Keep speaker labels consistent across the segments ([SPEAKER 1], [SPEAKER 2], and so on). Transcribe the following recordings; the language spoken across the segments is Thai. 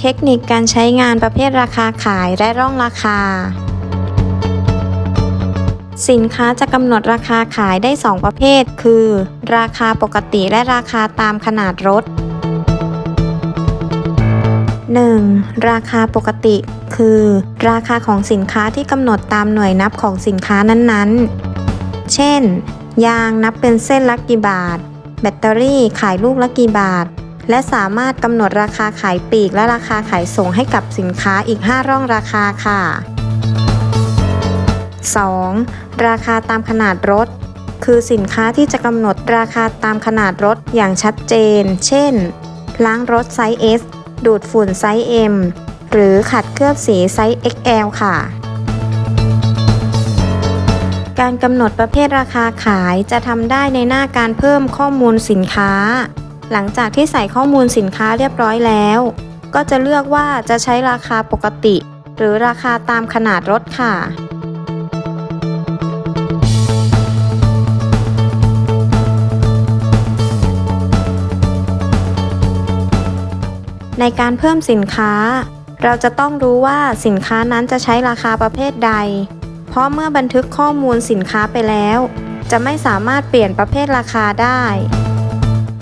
[SPEAKER 1] เทคนิคการใช้งานประเภทราคาขายและร่องราคา สินค้าจะกำหนดราคาขายได้ 2 ประเภท คือ ราคาปกติและราคาตามขนาดรถ 1. ราคาปกติ คือ ราคาของสินค้าที่กำหนดตามหน่วยนับของสินค้านั้นๆ เช่น ยางนับเป็นเส้นละกี่บาท แบตเตอรี่ขายลูกละกี่บาท และสามารถกำหนดราคาขายปลีกและราคาขายส่งให้กับสินค้าอีก 5 ร่องราคาค่ะ 2. ราคาตามขนาดรถ คือสินค้าที่จะกำหนดราคาตามขนาดรถอย่างชัดเจน เช่น ล้างรถไซส์ S ดูดฝุ่นไซส์ M หรือขัดเคลือบสีไซส์ XL ค่ะ การกำหนดประเภทราคาขายจะทำได้ในหน้าการเพิ่มข้อมูลสินค้า หลังจากที่ใส่ข้อมูลสินค้าเรียบร้อยแล้ว ก็จะเลือกว่าจะใช้ราคาปกติ หรือราคาตามขนาดรถค่ะในการเพิ่มสินค้า เราจะต้องรู้ว่าสินค้านั้นจะใช้ราคาประเภทใด เพราะเมื่อบันทึกข้อมูลสินค้าไปแล้ว จะไม่สามารถเปลี่ยนประเภทราคาได้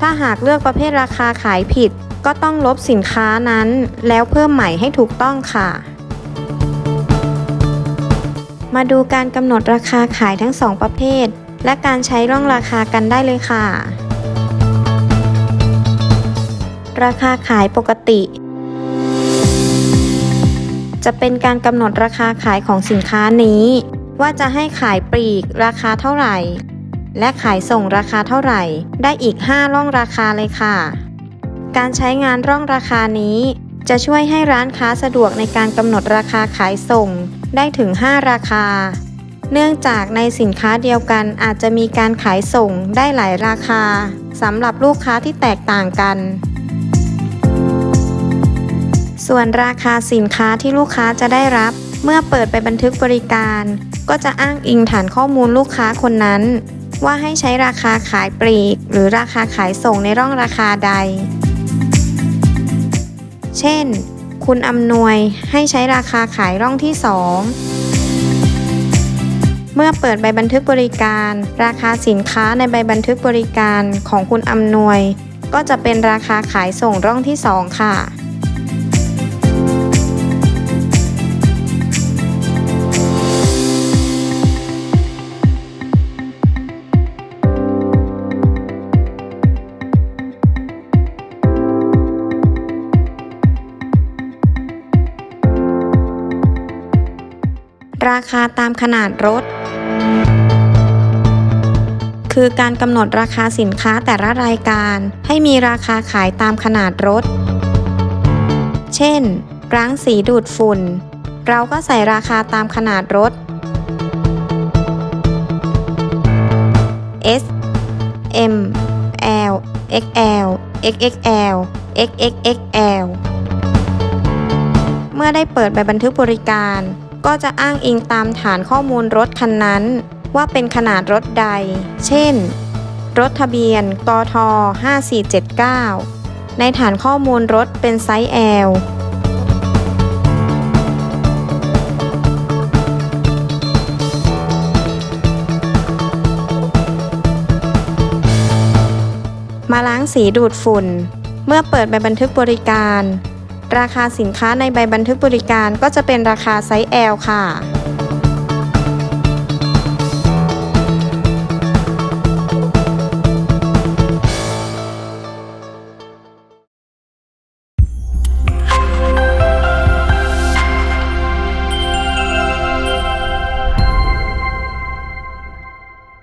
[SPEAKER 1] ถ้าหากเลือกประเภทราคาขายผิด ก็ต้องลบสินค้านั้น แล้วเพิ่มใหม่ให้ถูกต้องค่ะ มาดูการกำหนดราคาขายทั้งสองประเภท และการใช้ร่องราคากันได้เลยค่ะ ราคาขายปกติ จะเป็นการกำหนดราคาขายของสินค้านี้ ว่าจะให้ขายปลีกราคาเท่าไหร่ และขายส่งราคาเท่าไหร่ ได้อีก 5 ร่องราคาเลยค่ะ การใช้งานร่องราคานี้ จะช่วยให้ร้านค้าสะดวกในการกำหนดราคาขายส่ง ได้ถึง 5 ราคา เนื่องจากในสินค้าเดียวกันอาจจะมีการขายส่งได้หลายราคาสำหรับลูกค้าที่แตกต่างกันส่วนราคาสินค้าที่ลูกค้าจะได้รับ เมื่อเปิดไปบันทึกบริการ ก็จะอ้างอิงฐานข้อมูลลูกค้าคนนั้น ว่าให้ใช้ราคาขายปลีก หรือราคาขายส่งในร่องราคาใด เช่น คุณอำนวยให้ใช้ราคาขายร่องที่ 2 เมื่อเปิดใบบันทึกบริการ ราคาสินค้าในใบบันทึกบริการของคุณอำนวย ก็จะเป็นราคาขายส่งร่องที่ 2 ค่ะ ราคาตามขนาดรถ คือการกำหนดราคาสินค้าแต่ละรายการ ให้มีราคาขายตามขนาดรถ เช่น ร้างสีดูดฝุ่น เราก็ใส่ราคาตามขนาดรถ S M L XL XXL XXXL เมื่อได้เปิดใบบันทึกบริการ ก็จะอ้างอิงตามฐานข้อมูลรถคันนั้น ว่าเป็นขนาดรถใด เช่น รถทะเบียน กท 5479 ในฐานข้อมูลรถเป็นไซส์ L มาล้างสีดูดฝุ่น เมื่อเปิดใบบันทึกบริการ ราคาสินค้าในใบบันทึกบริการก็จะเป็นราคาไซส์ L ค่ะ